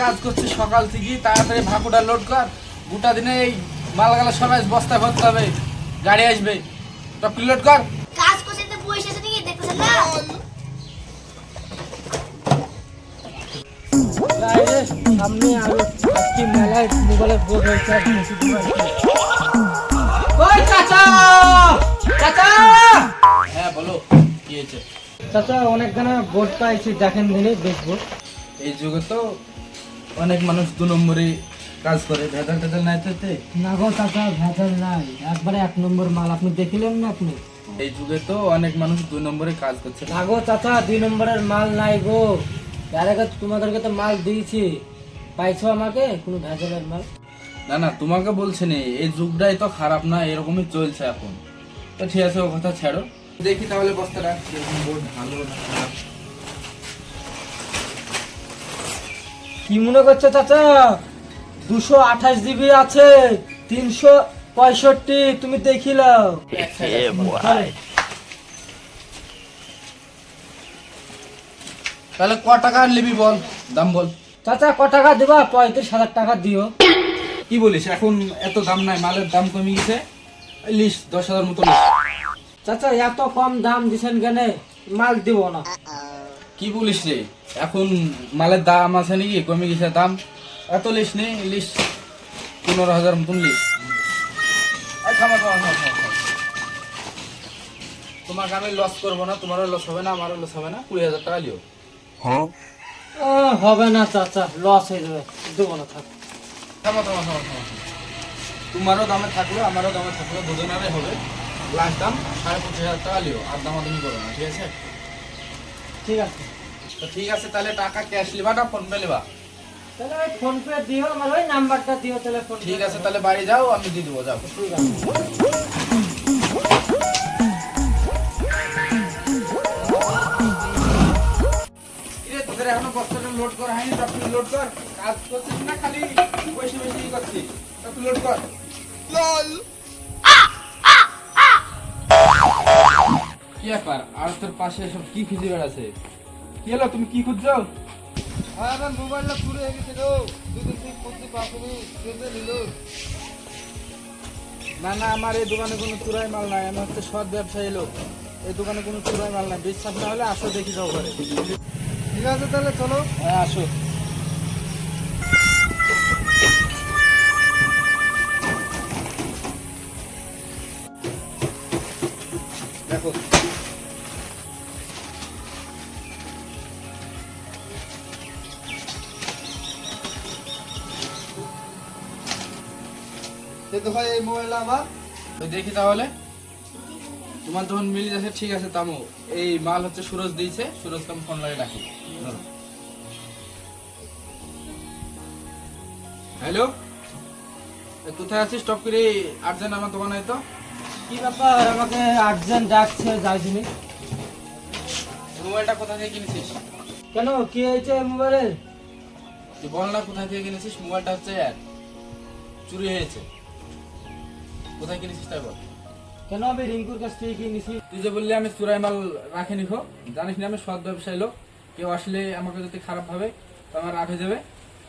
কাজ করছিস সকাল থেকে তাড়াতাড়ি ভাকুটা লোড কর। গোটা দিনে এই মালগালা সবাই বস্তায় ভরতে হবে। গাড়ি আসবে। সব লোড কর। কাজ করছে তো পয়সা আছে নাকি? দেখতেছেন না? সামনে আরও আজকে মেলায় মোবাইলের বোর্ড হয়েছে আর বেশি দূর ওই চাচা! চাচা! হ্যাঁ বলো কি হয়েছে? চাচা অনেকখানা বোর্ড পাইছি দেখেন দিনে বেচবো এই যুগে তো অনেক মানুষ দু নম্বরে কাজ করে। ভেজাল টেজাল নাই তো এতে। না গো চাচা ভেজাল নাই। একবারে এক নম্বর মাল আপনি দেখিলেন না আপনি? এই যুগে তো অনেক মানুষ দুই নম্বরে কাজ করছে। না গো চাচা দুই নম্বরের মাল নাই গো। এর আগে তোমাদেরকে তো মাল দিয়েছি। পাইছো আমাকে? কোনো ভেজালের মাল? না না তোমাকে বলছি নি এই যুগটাই তো খারাপ না এরকমই চলছে এখন। তো ঠিক আছে ও কথা ছাড়ো। দেখি তাহলে বস্তাটা কীরকম বোর্ড ভালো না খারাপ। কি মনে করছ চাচা? দুশো আঠাশ জিবি আছে তিনশো পঁয়ষট্টি তুমি দেখিলাও তাহলে ক টাকা নিবি বল দাম বল। চাচা ক টাকা দিবা? পঁয়ত্রিশ হাজার টাকা দিও। কি বলিস এখন এত দাম নাই মালের দাম কমে গেছে লিস দশ হাজার মতো চাচা এত কম দাম দিছেন কেন? মাল দিব না। কি বলিস রে? এখন মালের দাম আছে নাকি? কমে গেছে দাম। এত লিস নেই লিস পনেরো হাজার মতন লিস। তোমাকে আমি লস করব না তোমারও লস হবে না আমারও লস হবে না। কুড়ি হাজার টাকা লিও। হবে না চাচা লস হয়ে যাবে। দেবো না থাক। তোমারও দামে থাকল আমারও দামে থাকল দুজনেরই হবে। লাস্ট দাম সাড়ে পঁচিশ হাজার টাকা লিও আর দামাদামি করো না ঠিক আছে? ঠিক আছে। তো ঠিক আছে তাহলে টাকা ক্যাশ লিবা না ফোন পে লিবা? তাহলে ওই ফোন পে দিও আমার ওই নাম্বারটা দিও তাহলে ফোন ঠিক আছে তাহলে বাড়ি যাও আমি দিয়ে দেবো যাও। ঠিক আছে। তোদের এখনও বস্তাটা লোড করা হয়নি? সব লোড কর। কাজ করছিস না খালি? বেশি বেশি করছিস। সব লোড কর। কি ব্যাপার? আর তোর পাশে সব কি খুঁজে বেড়াচ্ছে? কি হলো তুমি কি খুঁজছো? আমার মোবাইলটা পুরো হয়ে গেছে গো। দুদিন থেকে করতে পারব কেঁদে নিল। না না আমার এই দোকানে কোনো চুরাই মাল নাই। আমি হচ্ছে সৎ ব্যবসায়ী লোক। এই দোকানে কোনো চুরাই মাল নাই। বিশ্বাস না হলে আসো দেখি যাও ঘরে ঠিক আছে তাহলে চলো। হ্যাঁ আসো। দেখো সে তো ভাই এই মোবাইলটা আমার তো দেখি তাহলে। তোমার যখন মিল যাচ্ছে ঠিক আছে তামো। এই মাল হচ্ছে সুরজ দিয়েছে। সুরজকে আমি ফোন লাগে ডাকি হ্যালো কোথায় আছিস? টপ করে আর্জেন্ট আমার দোকানে তো। কি ব্যাপার? আমাকে আর্জেন্ট ডাকছে যাই দিনে মোবাইলটা কোথা থেকে কিনেছিস? কেন? কি হয়েছে মোবাইলের তুই বল না কোথায় থেকে কিনেছিস? মোবাইলটা হচ্ছে চুরি হয়েছে। কোথায় কিনেছিস তাই বল? কেন আমি রিঙ্কুর কাছ থেকে কিনেছি? তুই যে বললি আমি চুরাই মাল রাখিনি খো জানিস না আমি সৎ ব্যবসায়ী লোক কেউ আসলে আমাকে যদি খারাপ ভাবে তো আমার রাখে যাবে।